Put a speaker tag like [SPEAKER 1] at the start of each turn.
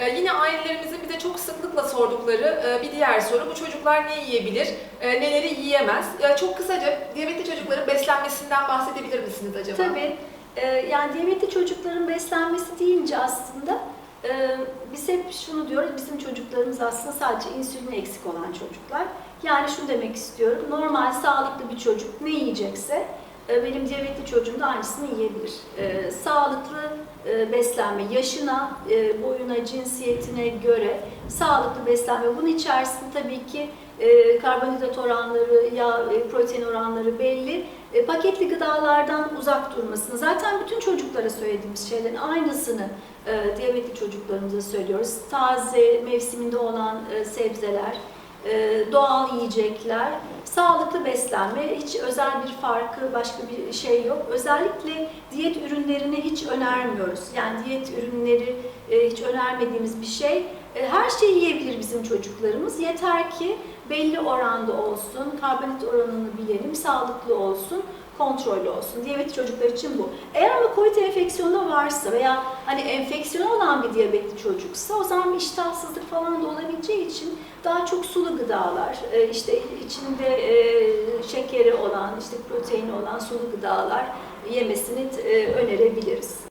[SPEAKER 1] Ee, yine ailelerimizin bize çok sıklıkla sordukları e, bir diğer soru bu çocuklar ne yiyebilir, e, neleri yiyemez? E, çok kısaca diyabetli çocukların beslenmesinden bahsedebilir misiniz acaba?
[SPEAKER 2] Tabii. Ee, yani diyabetli çocukların beslenmesi deyince aslında e, biz hep şunu diyoruz, bizim çocuklarımız aslında sadece insülin eksik olan çocuklar. Yani şunu demek istiyorum, normal sağlıklı bir çocuk ne yiyecekse e, benim diyabetli çocuğum da aynısını yiyebilir. E, sağlıklı e, beslenme, yaşına, e, boyuna, cinsiyetine göre sağlıklı beslenme. Bunun içerisinde tabii ki e, karbonhidrat oranları, yağ, e, protein oranları belli. E, paketli gıdalardan uzak durmasını, zaten bütün çocuklara söylediğimiz şeylerin aynısını e, diyabetli çocuklarımıza söylüyoruz. Taze, mevsiminde olan e, sebzeler, doğal yiyecekler, sağlıklı beslenme, hiç özel bir farkı, başka bir şey yok. Özellikle diyet ürünlerini hiç önermiyoruz. Yani diyet ürünleri e, hiç önermediğimiz bir şey. E, Her şeyi yiyebilir bizim çocuklarımız. Yeter ki belli oranda olsun, karbonhidrat oranını bilelim, sağlıklı olsun, kontrollü olsun. Diyabetli çocuklar için bu. Eğer ama COVID enfeksiyonu varsa veya hani enfeksiyonu olan bir diyabetli çocuksa o zaman iştahsızlık falan da olabileceği için daha çok sulu gıdalar, e, işte içinde e, şekeri olan, işte proteini olan sulu gıdalar yemesini e, önerebiliriz.